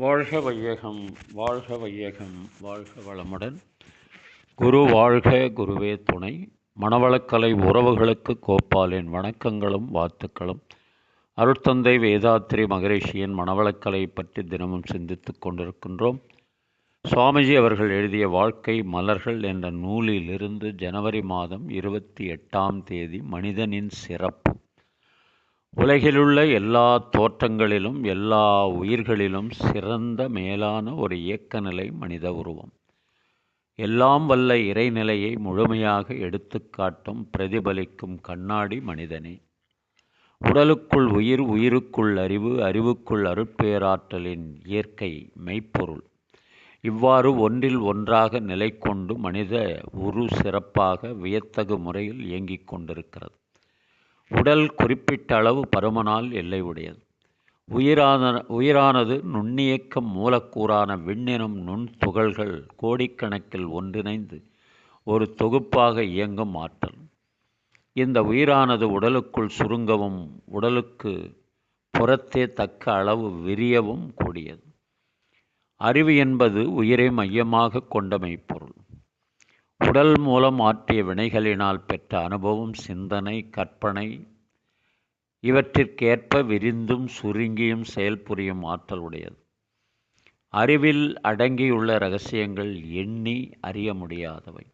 வாழ்க வையகம் வாழ்க வையகம் வாழ்க வளமுடன். குரு வாழ்க குருவே துணை. மணவளக்கலை உறவுகளுக்கு கோபாலின் வணக்கங்களும் வாழ்த்துக்களும். அருட்தந்தை வேதாத்ரி மகரிஷியின் மணவளக்கலை பற்றி தினமும் சிந்தித்துக் கொண்டிருக்கின்றோம். சுவாமிஜி அவர்கள் எழுதிய வாழ்க்கை மலர்கள் என்ற நூலிலிருந்து ஜனவரி மாதம் இருபத்தி எட்டாம் தேதி மனிதனின் சிறப்பு. உலகிலுள்ள எல்லா தோற்றங்களிலும் எல்லா உயிர்களிலும் சிறந்த மேலான ஒரு இயக்கநிலை மனித உருவம். எல்லாம் வல்ல இறைநிலையை முழுமையாக எடுத்துக்காட்டும் பிரதிபலிக்கும் கண்ணாடி மனிதனே. உடலுக்குள் உயிர் உயிருக்குள் அறிவு அறிவுக்குள் அருட்பேராற்றலின் இயற்கை மெய்ப்பொருள். இவ்வாறு ஒன்றில் ஒன்றாக நிலை கொண்டு மனித உரு சிறப்பாக வியத்தகு முறையில் இயங்கிக் கொண்டிருக்கிறது. உடல் குறிப்பிட்ட அளவு பருமனால் எல்லை உடையது உயிரான உயிரானது நுண்ணியக்கம் மூலக்கூறான விண்ணினும் நுண் துகள்கள் கோடிக்கணக்கில் ஒன்றிணைந்து ஒரு தொகுப்பாக இயங்கும் ஆற்றல். இந்த உயிரானது உடலுக்குள் சுருங்கவும் உடலுக்கு புறத்தே தக்க அளவு விரியவும் கூடியது. அறிவு என்பது உயிரை மையமாக கொண்ட மெய்ப்பொருள். உடல் மூலம் ஆற்றிய வினைகளினால் பெற்ற அனுபவம் சிந்தனை கற்பனை இவற்றிற்கேற்ப விரிந்தும் சுருங்கியும் செயல்புரியும் ஆற்றல் உடையது. அறிவில் அடங்கியுள்ள ரகசியங்கள் எண்ணி அறிய முடியாதவை.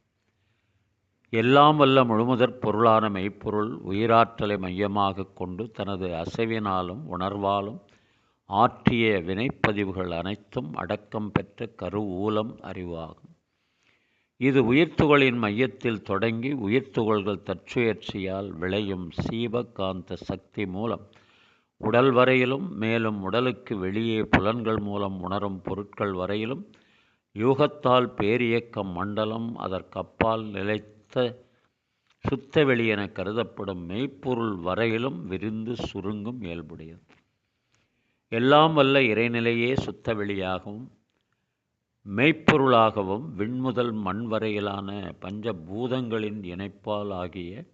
எல்லாம் வல்ல முழுமுதற் பொருளான மெய்ப்பொருள் உயிராற்றலை மையமாக கொண்டு தனது அசைவினாலும் உணர்வாலும் ஆற்றிய வினைப்பதிவுகள் அனைத்தும் அடக்கம் பெற்ற கருவூலம் அறிவாகும். இது உயிர்த்துகளின் மையத்தில் தொடங்கி உயிர்த்துகள்கள் தற்சுயற்சியால் விளையும் சீவகாந்த சக்தி மூலம் உடல் வரையிலும் மேலும் உடலுக்கு வெளியே புலன்கள் மூலம் உணரும் பொருட்கள் வரையிலும் யூகத்தால் பேரியக்கம் மண்டலம் அதற்கப்பால் நிலைத்த சுத்த வெளி என கருதப்படும் மெய்ப்பொருள் வரையிலும் விரிந்து சுருங்கும் இயல்புடையது. எல்லாம் வல்ல இறைநிலையே சுத்த வெளியாகவும் மெய்ப்பொருளாகவும் விண்முதல் மண் வரையிலான பஞ்சபூதங்களின் இணைப்பால் ஆகிய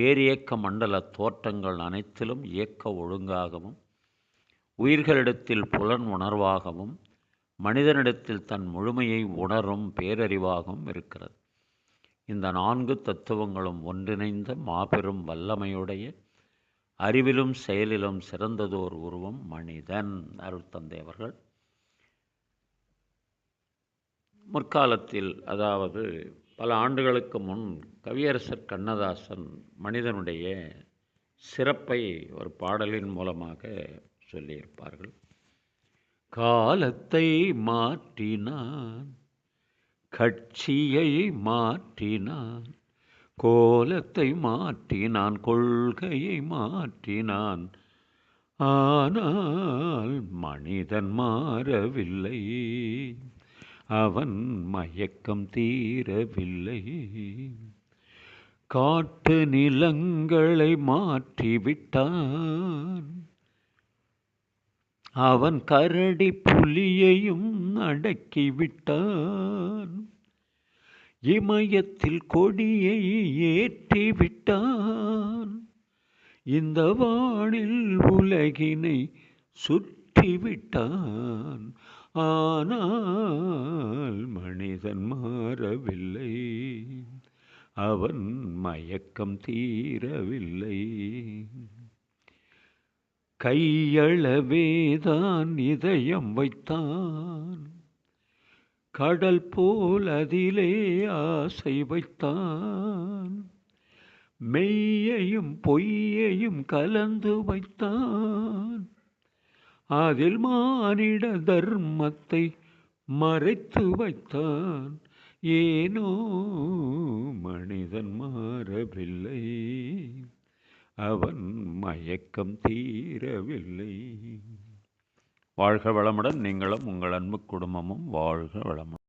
பேரியக்க மண்டல தோற்றங்கள் அனைத்திலும் இயக்க ஒழுங்காகவும் உயிர்களிடத்தில் புலன் உணர்வாகவும் மனிதனிடத்தில் தன் முழுமையை உணரும் பேரறிவாகவும் இருக்கிறது. இந்த நான்கு தத்துவங்களும் ஒன்றிணைந்த மாபெரும் வல்லமையுடைய அறிவிலும் செயலிலும் சிறந்ததோர் உருவம் மனிதன். அருட்தந்தை அவர்கள். முற்காலத்தில் அதாவது பல ஆண்டுகளுக்கு முன் கவியரசர் கண்ணதாசன் மனிதனுடைய சிறப்பை ஒரு பாடலின் மூலமாக சொல்லியிருப்பார்கள். காலத்தை மாற்றினான் கட்சியை மாற்றினான் கோலத்தை மாற்றினான் கொள்கையை மாற்றினான். ஆனால் மனிதன் மாறவில்லை. அவன் மயக்கம் தீரவில்லை. காட்டு நிலங்களை மாற்றிவிட்டான். அவன் கரடி புலியையும் அடக்கிவிட்டான். இமயத்தில் கொடியை ஏற்றிவிட்டான். இந்த வானில் உலகினை சுற்றிவிட்டான். ஆனால் மனிதன் மாறவில்லை. அவன் மயக்கம் தீரவில்லை. கையளவேதான் இதயம் வைத்தான். கடல் போல் அதிலே ஆசை வைத்தான். மெய்யையும் பொய்யையும் கலந்து வைத்தான். அதில் மானிட தர்மத்தை மறைத்து வைத்தான். ஏனோ மனிதன் மாறவில்லை. அவன் மயக்கம் தீரவில்லை. வாழ்க வளமுடன். நீங்களும் உங்கள் அன்பு குடும்பமும் வாழ்க வளமுடன்.